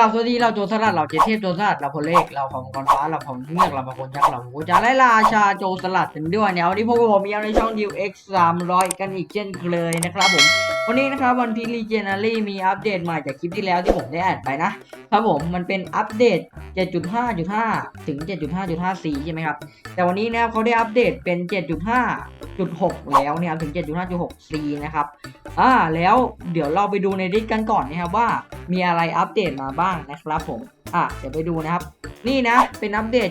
กล่าวสวัสดีเราโจรสลัดเราเจเทพโจรสลัดเราพลเลขเราของกรฟ้าเราของเงือกเราของยักษ์เราของจาไล่ราชาโจรสลัดกันด้วยเนี่ยวันนี้พวกผมมีในช่องดิวเอ็กซ์สามร้อยกันอีกเช่นเคยนะครับผมวันนี้นะครับวันพีรีเจนารีมีอัปเดตใหม่จากคลิปที่แล้วที่ผมได้อ่านไปนะครับผมมันเป็นอัปเดต 7.5.5 ถึง 7.5.5C ใช่ไหมครับ แต่วันนี้นะครับเขาได้อัปเดตเป็น 7.5.6 แล้วเนี่ยถึง 7.5.6C นะครับอ่าแล้วเดี๋ยวเราไปดูในดิสกันก่อนนะครับว่ามีอะไรอัปเดตมาบ้างนะครับผม อะเดี๋ยวไปดูนะครับ นี่นะเป็นอัปเดต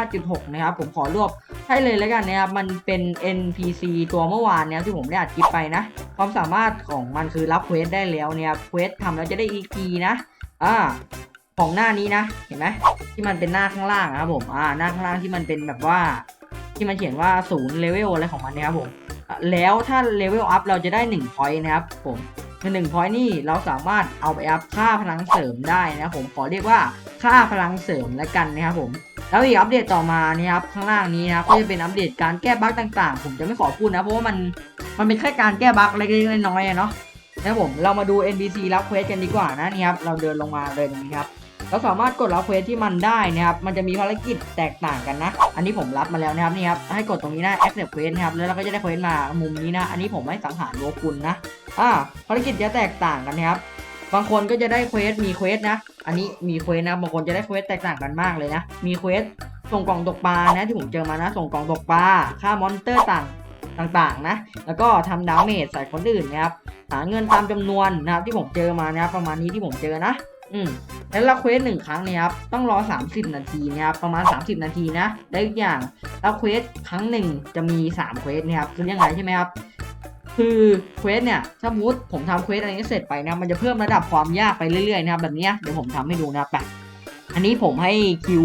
7.5.6 นะครับ ผมขอรวบให้เลยแล้วกันนะครับ มันเป็น NPC ตัวเมื่อวานเนี่ยที่ผมได้อัดคลิปไปนะ ความสามารถของมันคือรับเควสได้แล้วเนี่ยเควสทำแล้วจะได้ EP นะอ่าของหน้านี้นะเห็นไหมที่มันเป็นหน้าข้างล่างนะครับผมอ่าหน้าข้างล่างที่มันเป็นแบบว่า ที่มันเขียนว่าศูนย์เลเวลอะไรของมันนะครับผมแล้วถ้าเลเวลอัพเราจะได้1 point นะครับผม คือ1 point นี่เราสามารถเอาไปอัพค่าพลังเสริมได้นะผมขอเรียกว่าค่าพลังเสริมแล้วกันนะครับผมแล้วอีกอัปเดตต่อมานี่ครับข้างล่างนี้นะครับก็จะเป็นอัปเดตการแก้บั๊กต่างๆ ผมจะไม่ขอพูดนะเพราะว่ามันมันเป็นแค่การแก้บั๊กเล็กๆน้อยๆอะเนาะนะผมเรามาดู NPC รับเควสกันดีกว่านะนี่ครับเราเดินลงมาเลยตรงนี้ครับ เราสามารถกดรับเควสที่มันได้นะครับ มันจะมีภารกิจแตกต่างกันนะ อันนี้ผมรับมาแล้วนะครับนี่ครับ ให้กดตรงนี้นะ accept quest นะครับ แล้วเราก็จะได้เควสมา มุมนี้นะ อันนี้ผมไม่สังหารโลกุลนะ อ่า ภารกิจจะแตกต่างกันนะครับ บางคนก็จะได้เควส มีเควสนะ อันนี้มีเควสนะ บางคนจะได้เควสแตกต่างกันมากเลยนะ มีเควสส่งกล่องตกปลานะที่ผมเจอมานะ ส่งกล่องตกปลา ฆ่ามอนเตอร์ต่างต่างๆนะ แล้วก็ทำดาเมจใส่คนอื่นนะครับ หาเงินตามจำนวนนะครับที่ผมเจอมานะครับประมาณนี้ที่ผมเจอนะ อืมแล้วเราเควสหนึ่งครั้งเนี่ยครับต้องรอ 30 นาทีนะครับประมาณ 30 นาทีนะ ได้ทุกอย่างแล้วเควสครั้งหนึ่งจะมี3เควสเนี่ยครับคือยังไงใช่ไหมครับคือเควสเนี่ยสมมติผมทำเควสอะไรนี้เสร็จไปนะมันจะเพิ่มระดับความยากไปเรื่อยๆนะครับแบบนี้เดี๋ยวผมทำให้ดูนะครับแบบอันนี้ผมให้คิว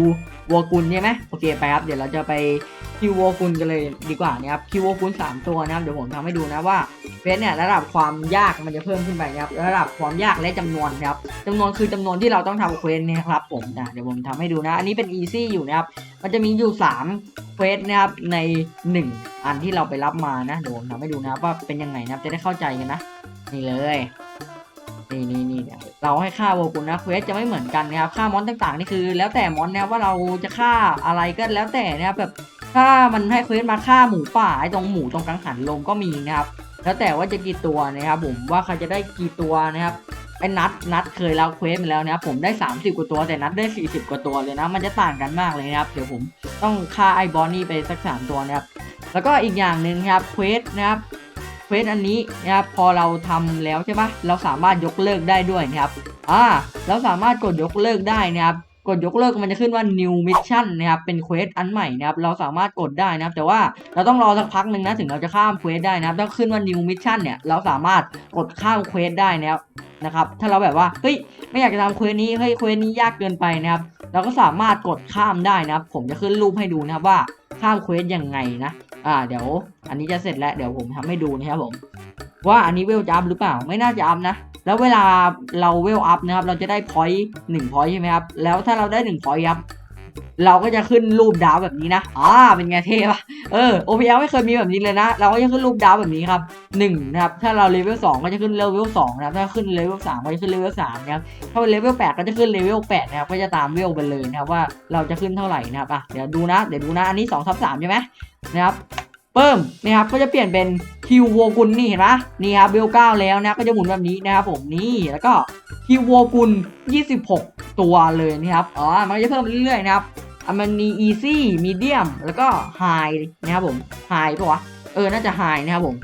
วัวกุลใช่ไหมโอเคไปครับเดี๋ยวเราจะไปคิววัวกุลกันเลยดีกว่านะครับคิววัวกุลสามตัวนะครับเดี๋ยวผมทำให้ดูนะว่าเควสเนี่ยระดับความยากมันจะเพิ่มขึ้นไปนะครับระดับความยากและจำนวนนะครับจำนวนคือจำนวนที่เราต้องทำเควสเนี่ยครับผมนะเดี๋ยวผมทำให้ดูนะ อันนี้เป็นอีซี่อยู่นะครับมันจะมีอยู่สามเควสนะครับใน 1 อันที่เราไปรับมานะเดี๋ยวผมทำให้ดูนะว่าเป็นยังไงนะครับจะได้เข้าใจกันนะนี่เลย นี่นี่นี่เนี่ยเราให้ค่าโวกุลนะเควสจะไม่เหมือนกันนะครับค่ามอนต่างๆนี่คือ แล้วแต่มอนนะว่าเราจะฆ่าอะไรก็แล้วแต่นะครับแบบถ้ามันให้เควสมาฆ่าหมูป่าไอ้ตรงหมูตรงกลางหันลมก็มีนะครับแล้วแต่ว่าจะกี่ตัวนะครับผมว่าใครจะได้กี่ตัวนะครับไอ้นัดนัดเคยเราเควสมาแล้วนะครับผมได้ 30 กว่าตัวแต่นัดได้ 40 กว่าตัวเลยนะ มันจะต่างกันมากเลยนะครับ เดี๋ยวผมต้องฆ่าไอ้บอสนี่ไปสักสามตัวนะครับแล้วก็อีกอย่างหนึ่งครับเควสนะครับ เควสอันนี้นะครับพอเราทำแล้วใช่ปะเราสามารถยกเลิกได้ด้วยนะครับอ่าเราสามารถกดยกเลิกได้นะครับกดยกเลิกมันจะขึ้นว่า new mission นะครับ เป็นเควสอันใหม่นะครับ เราสามารถกดได้นะครับ แต่ว่าเราต้องรอสักพักหนึ่งนะ ถึงเราจะข้ามเควสได้นะครับต้องขึ้นว่า new mission เนี่ย เราสามารถกดข้ามเควสได้นะครับ นะครับ ถ้าเราแบบว่า เฮ้ย ไม่อยากจะทำเควสนี้ เฮ้ย เควสนี้ยากเกินไปนะครับ เราก็สามารถกดข้ามได้นะครับ ผมจะขึ้นรูปให้ดูนะครับว่าข้ามเควสยังไงนะ อ่าเดี๋ยว อันนี้จะเสร็จแล้วเดี๋ยวผมทำให้ดูนะครับผม ว่าอันนี้เวลจะอัพหรือเปล่าไม่น่าจะอัพนะแล้วเวลาเราเวลอัพนะครับ เราจะได้พอยต์หนึ่งพอยต์ใช่ไหมครับแล้วถ้าเราได้หนึ่งพอยต์ครับ เราก็จะขึ้นรูปดาวแบบนี้นะอ่าเป็นไงเท่ปะเออ OPL ไม่เคยมีแบบนี้เลยนะ เราก็จะขึ้นรูปดาวแบบนี้ครับหนึ่งนะครับ ถ้าเราเลเวลสองก็จะขึ้นเลเวลสองนะครับ ถ้าขึ้นเลเวลสามก็จะขึ้นเลเวลสามนะครับ ถ้าเป็นเลเวลแปดก็จะขึ้นเลเวลแปดนะครับ ก็จะตามเวลไปเลยนะครับว่าเราจะขึ้นเท่าไหร่นะครับ อะ เดี๋ยวดูนะ เดี๋ยวดูนะ อันนี้สองทับสามใช่ไหมนะครับเพิ่มนะครับก็จะเปลี่ยนเป็นคิวโวกุลนี่เห็นปะนี่ครับเวลเก้าแล้วนะก็จะหมุนแบบนี้นะครับผมนี่แล้วก็คิวโวกุล26 ตัวเลยนะครับอ๋อมันจะเพิ่มเรื่อยๆนะครับ มันมี easy medium แล้วก็ high นะครับผม high ปะวะ เออ น่าจะ high นะครับผม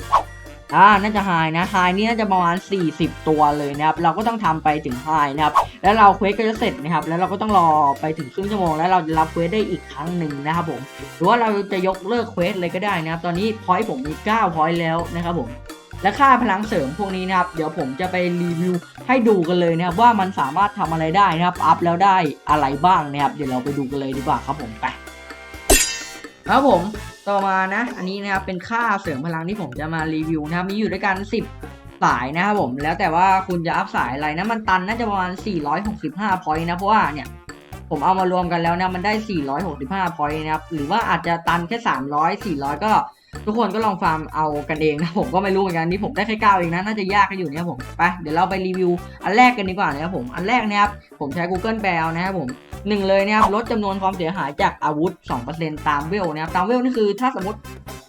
อ่า น่าจะ high นะ high นี่น่าจะประมาณ 40 ตัวเลยนะครับ เราก็ต้องทำไปถึง high นะครับ แล้วเราเควสก็จะเสร็จนะครับ แล้วเราก็ต้องรอไปถึงครึ่งชั่วโมง แล้วเราจะรับเควสได้อีกครั้งหนึ่งนะครับผม หรือว่าเราจะยกเลิกเควสเลยก็ได้นะครับ ตอนนี้พอยต์ผมมี9พอยต์แล้วนะครับผม และค่าพลังเสริมพวกนี้นะครับ เดี๋ยวผมจะไปรีวิวให้ดูกันเลยนะครับ ว่ามันสามารถทำอะไรได้นะครับ อัพแล้วได้อะไรบ้างนะครับ เดี๋ยวเราไปดูกันเลยดีกว่าครับผมไป ครับผมต่อมานะ อันนี้นะครับเป็นค่าเสริมพลังที่ผมจะมารีวิวนะครับ มีอยู่ด้วยกัน 10 สายนะครับผม แล้วแต่ว่าคุณจะอัพสายอะไรนะมันตันน่าจะประมาณ 465พอยต์นะ เพราะว่าเนี่ยผมเอามารวมกันแล้วนะมันได้ 465พอยต์นะครับ หรือว่าอาจจะตันแค่ 300 400 ก็ ทุกคนก็ลองฟาร์มเอากันเองนะผมก็ไม่รู้เหมือนกันนี่ผมได้แค่เก้าเองนะน่าจะยากกันอยู่เนี่ยผมไปเดี๋ยวเราไปรีวิวอันแรกกันดีกว่านะครับผมอันแรกนะครับผมใช้ Google แปลนะครับผมหนึ่งเลยนะครับลดจำนวนความเสียหายจากอาวุธ 2%ตามเวลนะครับตามเวลนี่คือถ้าสมมติ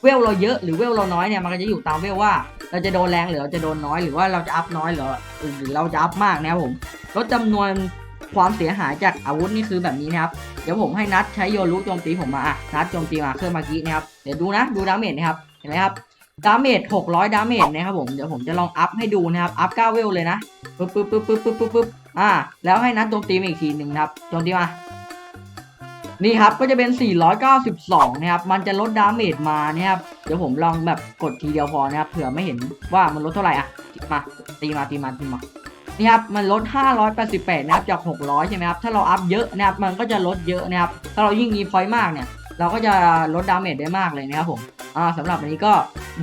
เวลเราเยอะหรือเวลเราน้อยเนี่ยมันก็จะอยู่ตามเวลว่า เราจะโดนแรงหรือเราจะโดนน้อยหรือว่าเราจะอัพน้อยหรือหรือเราจะอัพมากนะครับผมลดจำนวน ความเสียหายจากอาวุธนี่คือแบบนี้นะครับ เดี๋ยวผมให้นัดใช้โยรุโจมตีผมมาอะนัดโจมตีมาเครื่องมื่อกี้นะครับ เดี๋ยวดูนะ ดูดาเมจนะครับ เห็นไหมครับดาเมจ600 ดาเมจนะครับผม เดี๋ยวผมจะลองอัพให้ดูนะครับ อัพ9เวลเลยนะปึ๊บปึ๊บปึ๊บปึ๊บปึ๊บปึ๊บปึ๊บอ่า แล้วให้นัดโจมตีมาอีกทีหนึ่งนะครับ โจมตีมา นี่ครับ ก็จะเป็น 492 นะครับ มันจะลดดาเมจมานะครับ เดี๋ยวผมลองแบบกดทีเดียวพอนะครับ เผื่อไม่เห็นว่ามันลดเท่าไหร่อะ มา ตีมา ตีมา ตีมา นี่ครับมันลด 588นะครับจาก 600 ใช่ไหมครับถ้าเราอัพเยอะนะครับมันก็จะลดเยอะนะครับถ้าเรายิ่งมีพอยต์มากเนี่ยเราก็จะลดดาเมจได้มากเลยนะครับผมอ่าสำหรับอันนี้ก็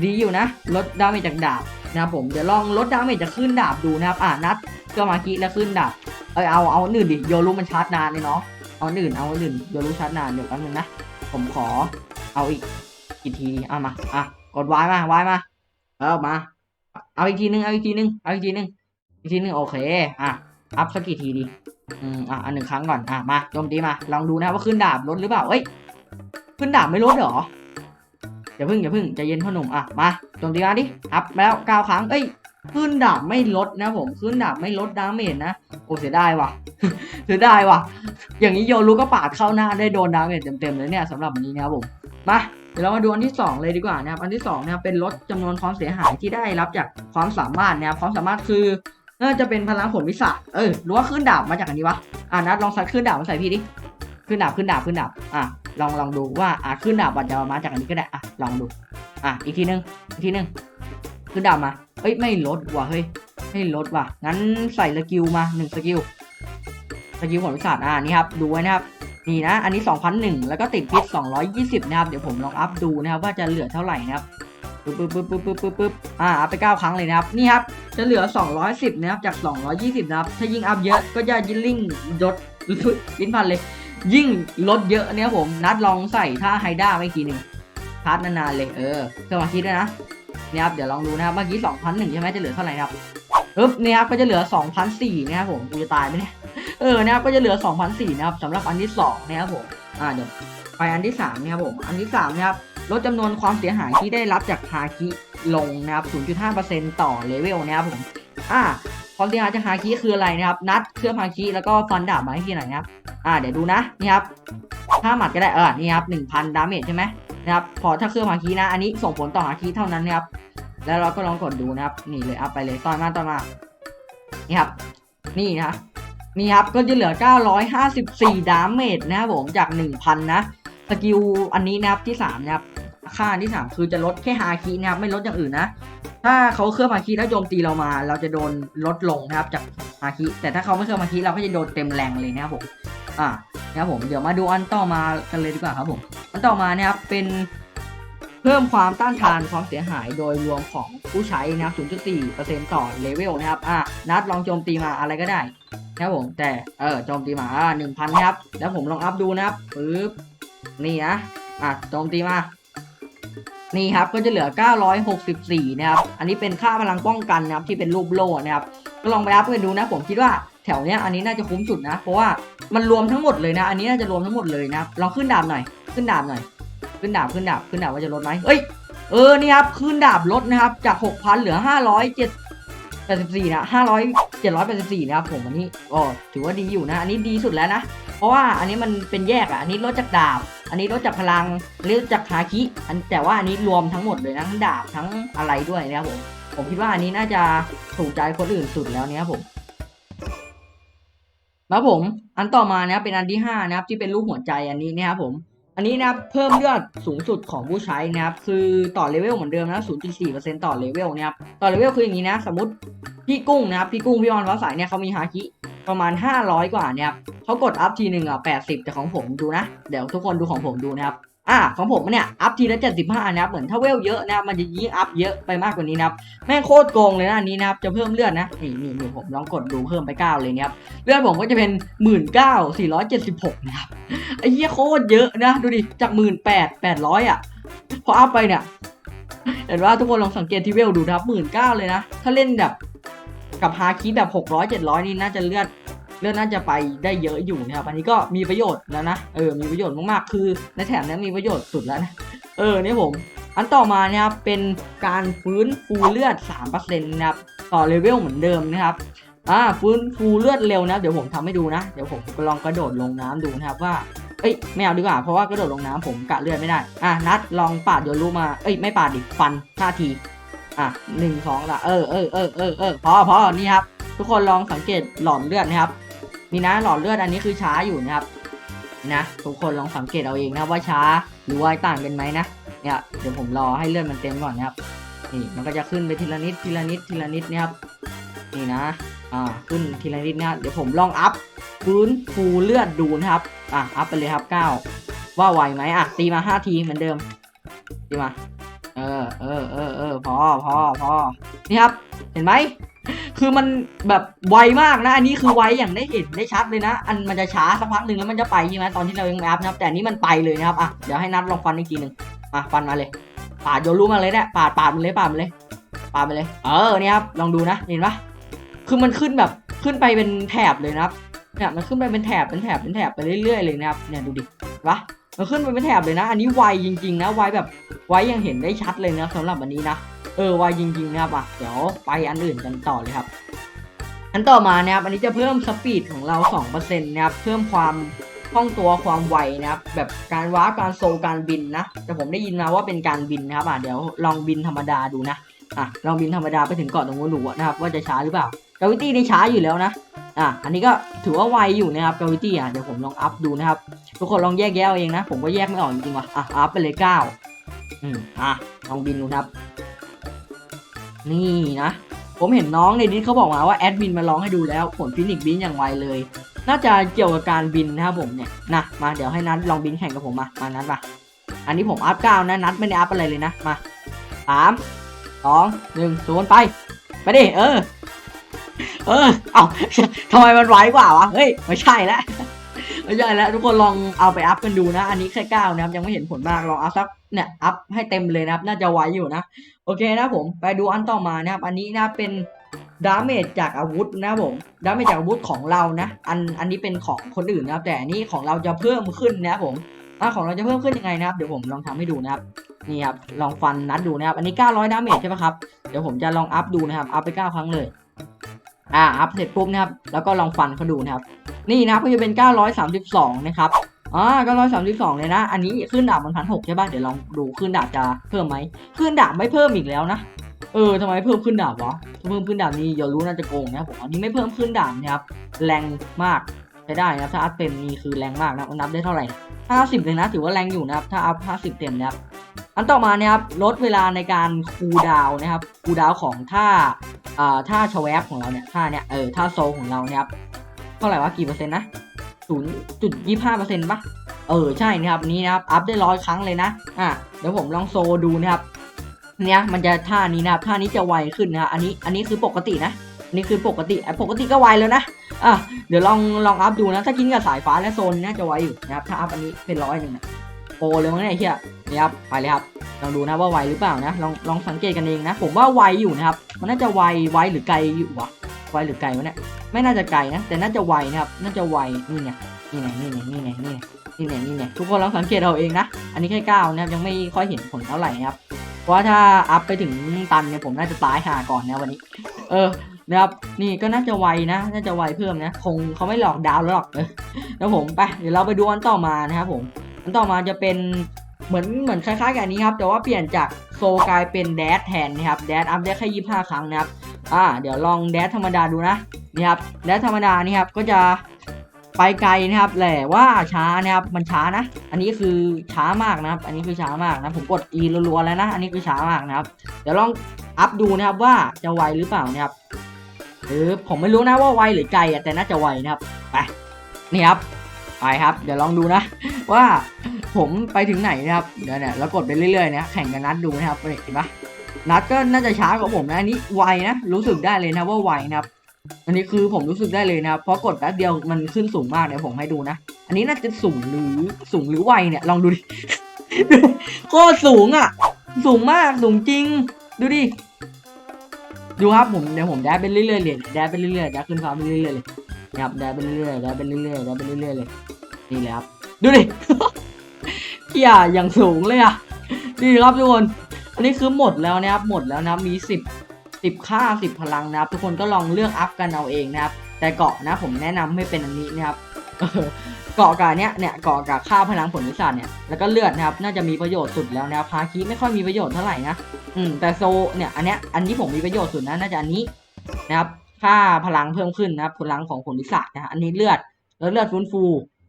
ดีอยู่นะ ลดดาเมจจากดาบนะครับผมเดี๋ยวลองลดดาเมจจากขึ้นดาบดูนะครับอ่านัดก็มากี้แล้วขึ้นดาบเอยเอาเอาหนึ่งดิโยรุมันชาร์จนานเลยเนาะเอาหนึ่งเอาหนึ่งโยรุชาร์จนานเดี๋ยวแป๊บนึงนะผมขอเอาอีกกี่ทีเอามาอะกดวายมาวายมาเอามา เอาอีกทีนึงเอาอีกทีนึงเอาอีกทีนึง อีกทีหนึ่งโอเค อะ อัพสักกี่ทีดี อืม อะ อันหนึ่งครั้งก่อน อะ มาโจมตีมา ลองดูนะว่าขึ้นดาบลดหรือเปล่าเอ้ย ขึ้นดาบไม่ลดเหรอ อย่าพึ่งอย่าพึ่งใจเย็นพ่อหนุ่ม อะ มาโจมตีมาดิ อัพแล้วเก้าครั้ง เอ้ย ขึ้นดาบไม่ลดนะผม ขึ้นดาบไม่ลดดาเมจนะ โอ้เสียดายว่ะ เสียดายว่ะ อย่างนี้โยรุก็ปาดเข้าหน้าได้โดนดาเมจเต็มๆเลยเนี่ยสำหรับวันนี้นะครับผม มาเดี๋ยวเรามาดูอันที่ 2 เลยดีกว่านะครับ อันที่2นะครับเป็นลดจำนวนความเสียหายที่ได้รับจากความสามารถนะครับ ความสามารถคือ น่าจะเป็นพลังผลวิสาเออหรือว่าขึ้นดาบมาจากอันนี้วะอ่านัดลองใส่ขึ้นดาบมาใส่พี่ดิขึ้นดาบขึ้นดาบขึ้นดาบอะลองลองดูว่าอะขึ้นดาบอาจจะมาจากอันนี้ก็ได้อะลองดูอะอีกทีนึงอีกทีนึงขึ้นดาบมาเอ้ยไม่ลดว่ะเฮ้ยไม่ลดว่ะงั้นใส่สกิลมาหนึ่งสกิลสกิลผลวิสาอ่านี่ครับดูไว้นะครับนี่นะ อันนี้ 2001 แล้วก็ติดพิษ220 นะครับ เดี๋ยวผมลองอัพดูนะครับ ว่าจะเหลือเท่าไหร่นะครับ ปึ๊บปึ๊บปึ๊บปึ๊บปึ๊บปึ๊บปึ๊บอ่า อัพไป 9 ครั้งเลยนะครับ นี่ครับ จะเหลือ 210 นะครับ จาก 220 นะครับ ถ้ายิ่งอัพเยอะก็จะยิ่งลิ่งลดลิ้นพันเลย ยิ่งลดเยอะเนี่ยผม นัดลองใส่ท่าไฮด้าไม่กี่หนึ่งชาร์จนานๆเลย เออเครื่องมาคิดด้วยนะเนี่ยครับ เดี๋ยวลองดูนะครับ เมื่อกี้ 2001 ใช่ไหมจะเหลือเท่าไหร่ครับปึ๊บเนี่ยครับ ก็จะเหลือ 2,004นะครับผมกูจะตายไหมเนี่ย เออ นะครับ ก็จะเหลือ 2,004 นะครับสำหรับอันที่2นะครับผม อ่า เดี๋ยวไปอันที่3นะครับผม อันที่3นะครับ ลดจำนวนความเสียหายที่ได้รับจากฮาคิ ลงนะครับ 0.5%ต่อเลเวลนะครับผม อ่าความเสียหายจากฮาคิคืออะไรนะครับ นัดเครื่องฮาคิแล้วก็ฟันดาบมาให้ที่ไหนนะครับ อ่า เดี๋ยวดูนะนี่ครับถ้าหมัดก็ได้เออนี่ครับ 1,000 ดาเมจใช่ไหมนะครับ พอถ้าเครื่องฮาคินะ อันนี้ส่งผลต่อฮาคิเท่านั้นนะครับ แล้วเราก็ลองกดดูนะครับ นี่เลยอัพไปเลยต่อมาต่อมา นี่ครับ นี่นะ นี่ครับ ก็จะเหลือ 954 ดาเมจนะครับผม จาก 1,000 นะ สกิลอันนี้นะครับที่ 3 นะครับ ค่าอันที่3คือจะลดแค่ฮาคินะครับไม่ลดอย่างอื่นนะ ถ้าเขาเคลือบฮาคิแล้วโจมตีเรามา เราจะโดนลดลงนะครับจากฮาคิแต่ถ้าเขาไม่เคลือบฮาคิเราก็จะโดนเต็มแรงเลยนะครับผมอ่านะครับผมเดี๋ยวมาดูอันต่อมากันเลยดีกว่าครับผมอันต่อมานะครับเป็นเพิ่มความต้านทานความเสียหายโดยรวมของผู้ใช้นะครับ 0.4%ต่อเลเวลนะครับ อ่านัดลองโจมตีมาอะไรก็ได้นะครับผม แต่ เออ โจมตีมาหนึ่งพันนะครับ แล้วผมลองอัพดูนะครับปึ๊บ นี่นะ อะ โจมตีมา นี่ครับก็จะเหลือ 964 นะครับ อันนี้เป็นค่าพลังป้องกันนะครับที่เป็นรูปโล่นะครับ ก็ลองไปอัพกันดูนะ ผมคิดว่าแถวเนี้ยอันนี้น่าจะคุ้มสุดนะ เพราะว่ามันรวมทั้งหมดเลยนะ อันนี้น่าจะรวมทั้งหมดเลยนะลองขึ้นดาบหน่อย ขึ้นดาบหน่อย ขึ้นดาบ ขึ้นดาบ ขึ้นดาบว่าจะลดไหมเอ้ย เออ นี่ครับ ขึ้นดาบลดนะครับ จาก 6,000 เหลือ507 84 นะ 500 784 นะครับผมอันนี้อ๋อถือว่าดีอยู่นะ อันนี้ดีสุดแล้วนะ เพราะว่าอันนี้มันเป็นแยกอะอันนี้ลดจากดาบ อันนี้ลดจากพลังลดจากฮาคิอันแต่ว่าอันนี้รวมทั้งหมดเลยนะทั้งดาบทั้งอะไรด้วยนะครับผม ผมคิดว่าอันนี้น่าจะถูกใจคนอื่นสุดแล้วเนี่ยครับผมแล้วผม อันต่อมานะครับเป็นอันที่ห้านะครับที่เป็นรูปหัวใจอันนี้นะครับผม อันนี้นะครับเพิ่มเลือดสูงสุดของผู้ใช้นะครับคือต่อเลเวลเหมือนเดิมนะ 0.4%ต่อเลเวลนะครับต่อเลเวลคืออย่างนี้นะ สมมติพี่กุ้งนะครับพี่กุ้งพี่ออนฟ้าใสเนี่ยเขามีฮาคิ ประมาณ 500 กว่าเนี่ยครับเขากดอัพทีหนึ่งอะ80 แต่ของผมดูนะ เดี๋ยวทุกคนดูของผมดูนะครับอ่าของผมเนี่ยอัพทีละ75นะครับเหมือนถ้าเวลเยอะนะครับมันจะยิ่งอัพเยอะไปมากกว่านี้นะครับแม่งโคตรโกงเลยนะอันนี้นะครับจะเพิ่มเลือดนะนี่นี่นี่ผมลองกดดูเพิ่มไป9เลยนะครับเลือดผมก็จะเป็น19,476นะครับไอ้เหี้ยโคตรเยอะนะดูดิจาก 18,800อะพออัพไปเนี่ยเห็นว่าทุกคนลองสังเกตที่เวลดูนะครับหมื่นเก้าเลยนะ ถ้าเล่นแบบ กับฮาคิแบบหกร้อยเจ็ดร้อยนี่น่าจะเลือดเลือดน่าจะไปได้เยอะอยู่นะครับ อันนี้ก็มีประโยชน์แล้วนะ เออ มีประโยชน์มากๆ คือในแถบนี้มีประโยชน์สุดแล้วนะ เออ นี่ผม อันต่อมาเนี่ยครับ เป็นการฟื้นฟูเลือด 3%นะครับ ต่อเลเวลเหมือนเดิมนะครับ อ่า ฟื้นฟูเลือดเร็วนะ เดี๋ยวผมทำให้ดูนะ เดี๋ยวผมลองกระโดดลงน้ำดูนะครับว่า เอ้ย ไม่เอาดีกว่า เพราะว่ากระโดดลงน้ำผมกะเลือดไม่ได้ อะ นัดลองปาดโยนลูกมา เอ้ย ไม่ปาดดิ ฟันห้าที อะหนึ่งสองละเออเออเออเออเออพอพอนี่ครับ ทุกคนลองสังเกตหลอดเลือดนะครับนี่นะหลอดเลือดอันนี้คือช้าอยู่นะครับ นะทุกคนลองสังเกตเอาเองนะว่าช้าหรือว่าต่างกันไหมนะเนี่ยเดี๋ยวผมรอให้เลือดมันเต็มก่อนนะครับนี่มันก็จะขึ้นไปทีละนิดทีละนิดทีละนิดนะครับนี่นะอ่าขึ้นทีละนิดนะเดี๋ยวผมลองอัพฟื้นฟูเลือดดูนะครับอะอัพไปเลยครับเก้าว่าไหวไหมอะตีมาห้าทีเหมือนเดิมตีมา ออเออเออเออพอพอพอนี่ครับ เห็นไหม คือมันแบบไวมากนะ อันนี้คือไวอย่างได้เห็นได้ชัดเลยนะ อันมันจะช้าสักพักหนึ่งแล้วมันจะไปใช่ไหมตอนที่เรายังไม่อัพนะครับ แต่นี้มันไปเลยนะครับ อะ เดี๋ยวให้นัดลองฟันอีกทีหนึ่งอะฟันมาเลย ปาดโยนรู้มาเลยเนี่ย ปาดปาดมันเลยปาดมันเลย ปาดไปเลย เออเนี่ยครับ ลองดูนะ เห็นปะคือมันขึ้นแบบขึ้นไปเป็นแถบเลยนะครับ เนี่ย มันขึ้นไปเป็นแถบเป็นแถบเป็นแถบไปเรื่อยๆเลยนะครับ เนี่ยดูดิเห็นปะ มันขึ้นไปเป็นแถบเลยนะ อันนี้ไวจริง ๆ นะ ไวแบบไวยังเห็นได้ชัดเลยนะสำหรับอันนี้นะ เออ ไวจริง ๆ นะครับอะ เดี๋ยวไปอันอื่นกันต่อเลยครับ อันต่อมานะครับ อันนี้จะเพิ่มสปีดของเรา 2%นะครับ เพิ่มความคล่องตัวความไวนะครับ แบบการว้าการโซการบินนะ แต่ผมได้ยินมาว่าเป็นการบินนะครับ อะ เดี๋ยวลองบินธรรมดาดูนะ อะ ลองบินธรรมดาไปถึงเกาะตรงนู้นดูนะครับ ว่าจะช้าหรือเปล่า กาวิตี้นี่ช้าอยู่แล้วนะอะอันนี้ก็ถือว่าไวอยู่นะครับกาวิตี้อะเดี๋ยวผมลองอัพดูนะครับทุกคนลองแยกแยะเอาเองนะ ผมก็แยกไม่ออกจริงๆว่ะอะอัพไปเลยเก้าอืมอะลองบินดูครับ นี่นะผมเห็นน้องในดิสเขาบอกมาว่าแอดมินมาลองให้ดูแล้วผลฟินิกบินอย่างไวเลย น่าจะเกี่ยวกับการบินนะครับผมเนี่ยนะมาเดี๋ยวให้นัดลองบินแข่งกับผมมามานัดมาอันนี้ผมอัพเก้านะนัดไม่ได้อัพอะไรเลยนะมาสามสองหนึ่งศูนย์ไปไปดิเออ เออ เอาทำไมมันไวกว่าวะ เฮ้ย ไม่ใช่แล้วไม่ใช่แล้วทุกคนลองเอาไปอัพกันดูนะ อันนี้แค่เก้านะครับ ยังไม่เห็นผลมาก ลองอัพสักเนี่ย อัพให้เต็มเลยนะครับ น่าจะไวอยู่นะ โอเคนะผม ไปดูอันต่อมานะครับ อันนี้นะเป็นดาเมจจากอาวุธนะครับผม ดาเมจจากอาวุธของเรานะ อัน อันนี้เป็นของคนอื่นนะครับ แต่อันนี้ของเราจะเพิ่มขึ้นนะครับผมอ่าของเราจะเพิ่มขึ้นยังไงนะครับ เดี๋ยวผมลองทำให้ดูนะครับ นี่ครับ ลองฟันนัดดูนะครับ อันนี้ 900 ดาเมจใช่ไหมครับ เดี๋ยวผมจะลองอัพดูนะครับ อัพไป 9 ครั้งเลย อ่าอัพเสร็จปุ๊บนะครับแล้วก็ลองฟันเขาดูนะครับ นี่นะครับก็จะเป็น 932 นะครับอ่า932เลยนะ อันนี้ขึ้นดาบมันพันหกใช่ป่ะ เดี๋ยวลองดูขึ้นดาบจะเพิ่มไหม ขึ้นดาบไม่เพิ่มอีกแล้วนะ เออทำไมเพิ่มขึ้นดาบวะ เพิ่มขึ้นดาบนี่อย่ารู้น่าจะโกงนะผมอันนี้ไม่เพิ่มขึ้นดาบนะครับ แรงมากใช้ได้นะครับถ้าอัพเต็มนี่คือแรงมากนะนับได้เท่าไหร่50เลยนะ ถือว่าแรงอยู่นะครับ ถ้าอัพ50เต็มนะครับ อันต่อมานะครับลดเวลาในการคูลดาวนะครับ คูลดาวของท่า อ่าท่าชแวบของเราเนี่ยท่าเนี่ยเออท่าโซของเราเนี่ยครับเท่าไหร่วะกี่เปอร์เซ็นต์นะศูนย์จุดยี่ห้าเปอร์เซ็นต์ปะเออใช่นะครับนี้นะครับอัพได้ร้อยครั้งเลยนะอะเดี๋ยวผมลองโซดูนะครับเนี่ยมันจะท่านี้นะครับท่านี้จะไวขึ้นนะอันนี้อันนี้คือปกตินะนนี้คือปกติอะปกติก็ไวแล้วนะอะเดี๋ยวลองลองอัพดูนะถ้ากินกับสายฟ้าและโซนน่าจะไวอยู่นะครับถ้าอัพอันนี้เป็นร้อยหนึ่งนะโปเลยมั้งเนี่ยไอ้เฮียนี่ครับไปเลยครับ ลองดูนะว่าไวหรือเปล่านะลองลองสังเกตกันเองนะ ผมว่าไวอยู่นะครับ มันน่าจะไวไวหรือไกลอยู่วะไวหรือไกลวะเนี่ยไม่น่าจะไกลนะ แต่น่าจะไวนะครับ น่าจะไวนี่ไงนี่ไงนี่ไงนี่ไงนี่ไงนี่ไงนี่ไงทุกคนลองสังเกตเอาเองนะ อันนี้แค่ก้าวนะครับยังไม่ค่อยเห็นผลเท่าไหร่นะครับเพราะว่าถ้าอัพไปถึงตันเนี่ยผมน่าจะตายหาก่อนนะวันนี้ เออนะครับนี่ก็น่าจะไวนะ น่าจะไวเพิ่มนะ คงเขาไม่หลอกดาวแล้วหรอกเออแล้วผมไปเดี๋ยวเราไปดูอันต่อมานะครับผมอันต่อมาจะเป็น เหมือนเหมือนคล้ายๆกับอันนี้ครับ แต่ว่าเปลี่ยนจากโซกลายเป็นแดดแทนนะครับแดดอัพได้แค่ยี่ห้าครั้งนะครับอ่าเดี๋ยวลองแดดธรรมดาดูนะนี่ครับแดดธรรมดานี่ครับก็จะไปไกลนะครับแต่ว่าช้านะครับมันช้านะ อันนี้คือช้ามากนะครับ อันนี้คือช้ามากนะผมกด e รัวๆแล้วนะ อันนี้คือช้ามากนะครับ เดี๋ยวลองอัพดูนะครับว่าจะไวหรือเปล่านะครับหรือผมไม่รู้นะว่าไวหรือไกลแต่น่าจะไวนะครับไปนี่ครับ ไปครับ เดี๋ยวลองดูนะ ว่าผมไปถึงไหนนะครับ เดี๋ยวเนี่ยเรากดไปเรื่อยๆนะแข่งกันนัดดูนะครับเห็นปะนัดก็น่าจะช้ากว่าผมนะอันนี้ไวนะรู้สึกได้เลยนะว่าไวนะครับ อันนี้คือผมรู้สึกได้เลยนะครับเพราะกดแป๊บเดียวมันขึ้นสูงมากเดี๋ยวผมให้ดูนะ อันนี้น่าจะสูงหรือสูงหรือไวเนี่ยลองดูดิโคตรสูงอะ สูงมากสูงจริง ดูดิดูครับผมเดี๋ยวผมแดดไปเรื่อยๆเลยแดดไปเรื่อยๆแดดขึ้นฟ้าไปเรื่อยๆเลย นะครับแดดไปเรื่อยๆแดดไปเรื่อยๆแดดไปเรื่อยๆเลยนี่แหละครับดูดิเที่ยอย่างสูงเลยอะนี่ครับทุกคน อันนี้คือหมดแล้วนะครับหมดแล้วนะมีสิบสิบค่าสิบพลังนะครับ ทุกคนก็ลองเลือกอัพกันเอาเองนะครับ แต่เกาะนะผมแนะนำให้เป็นอันนี้นะครับเกาะกาเนี้ยเนี่ยเกาะกาค่าพลังผลวิสาเนี่ยแล้วก็เลือดนะครับ น่าจะมีประโยชน์สุดแล้วนะครับพาคีไม่ค่อยมีประโยชน์เท่าไหร่นะอืมแต่โซเนี่ยอันเนี้ยอันนี้ผมมีประโยชน์สุดนะน่าจะอันนี้นะครับ ค่าพลังเพิ่มขึ้นนะครับ พลังของผลวิสานะฮะอันนี้เลือดแล้วเลือดฟื้นฟู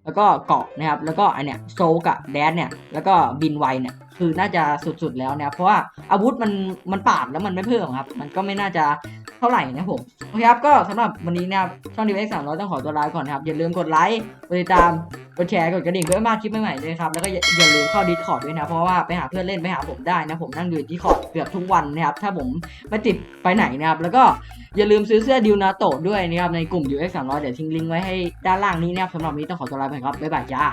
แล้วก็เกาะนะครับ แล้วก็ไอเนี้ยโซกับแดดเนี่ย แล้วก็บินไวเนี่ย คือน่าจะสุดๆแล้วเนี่ยเพราะว่าอาวุธมันมันปาดแล้วมันไม่เพิ่มครับ มันก็ไม่น่าจะ เท่าไหร่นะผมโอเคครับก็สำหรับวันนี้นะครับช่องดีเอ็กสามร้อยต้องขอตัวลาไปก่อนนะครับอย่าลืมกดไลค์กดติดตามกดแชร์กดกระดิ่งเพื่อไม่พลาดคลิปใหม่ๆด้วยครับแล้วก็อย่าลืมเข้าดิสคอร์ดด้วยนะเพราะว่าไปหาเพื่อนเล่นไปหาผมได้นะผมนั่งอยู่ดิสคอร์ดเกือบทุกวันนะครับถ้าผมไม่ติดไปไหนนะครับแล้วก็อย่าลืมซื้อเสื้อดิวนาโตด้วยนะครับในกลุ่ม UX 300เดี๋ยวทิ้งลิงก์ไว้ให้ด้านล่างนี้นะครับสำหรับวันนี้ต้องขอตัวลาไปครับบ๊ายบายจ้า